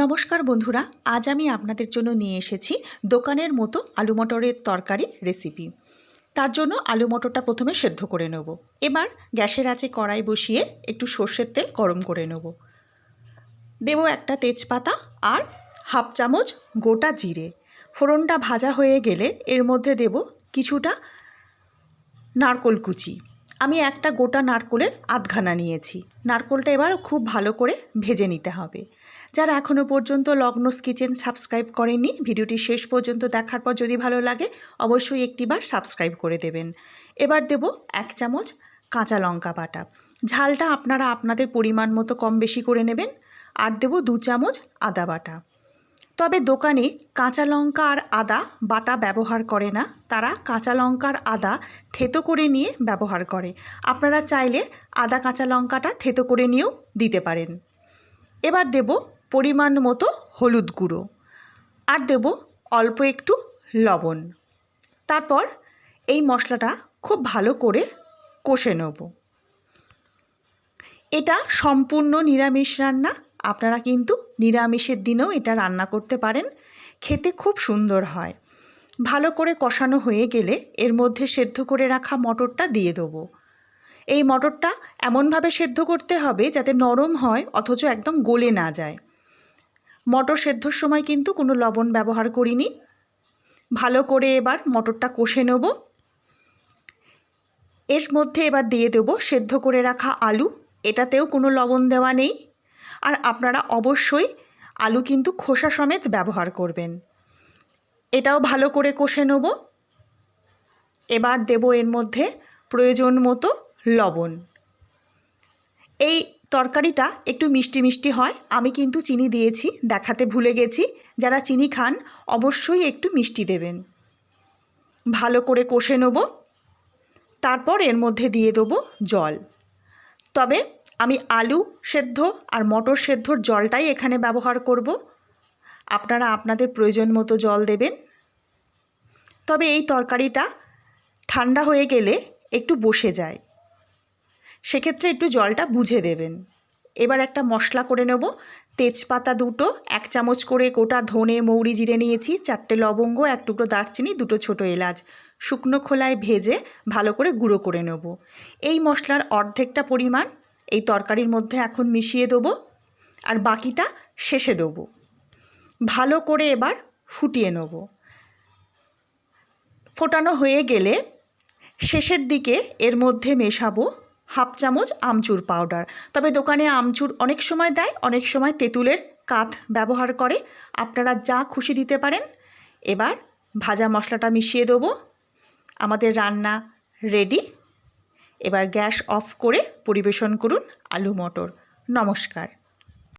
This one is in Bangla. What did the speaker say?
নমস্কার বন্ধুরা, আজ আমি আপনাদের জন্য নিয়ে এসেছি দোকানের মতো আলু মটরের তরকারি রেসিপি তার জন্য আলু মটরটা প্রথমে সেদ্ধ করে নেব। এবার গ্যাসের আঁচে কড়াই বসিয়ে একটু সর্ষের তেল গরম করে নেব। দেব একটা তেজপাতা আর হাফ চামচ গোটা জিরে। ফোড়নটা ভাজা হয়ে গেলে এর মধ্যে দেব কিছুটা নারকোল কুচি। আমি একটা গোটা নারকোলের আধখানা নিয়েছি। নারকোলটা এবার খুব ভালো করে ভেজে নিতে হবে। যারা এখনও পর্যন্ত লগ্নস কিচেন সাবস্ক্রাইব করেননি, ভিডিওটি শেষ পর্যন্ত দেখার পর যদি ভালো লাগে, অবশ্যই একটিবার সাবস্ক্রাইব করে দেবেন। এবার দেব এক চামচ কাঁচা লঙ্কা বাটা। ঝালটা আপনারা আপনাদের পরিমাণ মতো কম বেশি করে নেবেন। আর দেব দু চামচ আদা বাটা। তবে দোকানে কাঁচা লঙ্কা আর আদা বাটা ব্যবহার করে না। তারা কাঁচা লঙ্কার আদা থেতো করে নিয়ে ব্যবহার করে। আপনারা চাইলে আদা কাঁচা লঙ্কাটা থেতো করে নিয়েও দিতে পারেন। এবার দেব পরিমাণ মতো হলুদ গুঁড়ো আর দেব অল্প একটু লবণ। তারপর এই মশলাটা খুব ভালো করে কষে নেব। এটা সম্পূর্ণ নিরামিষ রান্না। আপনারা কিন্তু নিরামিষের দিনেও এটা রান্না করতে পারেন। খেতে খুব সুন্দর হয়। ভালো করে কষানো হয়ে গেলে এর মধ্যে সেদ্ধ করে রাখা মটরটা দিয়ে দেবো। এই মটরটা এমনভাবে সেদ্ধ করতে হবে যাতে নরম হয়, অথচ একদম গলে না যায়। মটর সেদ্ধর সময় কিন্তু কোনো লবণ ব্যবহার করিনি। ভালো করে এবার মটরটা কষে নেব। এর মধ্যে এবার দিয়ে দেবো সেদ্ধ করে রাখা আলু। এটাতেও কোনো লবণ দেওয়া নেই। আর আপনারা অবশ্যই আলু কিন্তু খোসা সমেত ব্যবহার করবেন। এটাও ভালো করে কষে নেব। এবার দেব এর মধ্যে প্রয়োজন মতো লবণ। এই তরকারিটা একটু মিষ্টি মিষ্টি হয়, আমি কিন্তু চিনি দিয়েছি, দেখাতে ভুলে গেছি। যারা চিনি খান, অবশ্যই একটু মিষ্টি দেবেন। ভালো করে কষে নেব। তারপর এর মধ্যে দিয়ে দেবো জল। তবে আমি আলু সেদ্ধ আর মটর সেদ্ধর জলটাই এখানে ব্যবহার করব। আপনারা আপনাদের প্রয়োজন মতো জল দেবেন। তবে এই তরকারিটা ঠান্ডা হয়ে গেলে একটু বসে যায়। সেক্ষেত্রে একটু জলটা বুঝে দেবেন। এবার একটা মশলা করে নেব। তেজপাতা দুটো, এক চামচ করে গোটা ধনে, মৌরি, জিরে নিয়েছি, চারটে লবঙ্গ, এক টুকরো দারচিনি, দুটো ছোটো এলাচ। শুকনো খোলায় ভেজে ভালো করে গুঁড়ো করে নেব। এই মশলার অর্ধেকটা পরিমাণ এই তরকারির মধ্যে এখন মিশিয়ে দেবো আর বাকিটা শেষে দেবো। ভালো করে এবার ফুটিয়ে নেব। ফোটানো হয়ে গেলে শেষের দিকে এর মধ্যে মেশাবো হাফ চামচ আমচুর পাউডার। তবে দোকানে আমচুর অনেক সময় দেয়, অনেক সময় তেঁতুলের কাঠ ব্যবহার করে। আপনারা যা খুশি দিতে পারেন। এবার ভাজা মশলাটা মিশিয়ে দেবো। আমাদের রান্না রেডি। এবার গ্যাস অফ করে পরিবেশন করুন আলু মটর। নমস্কার।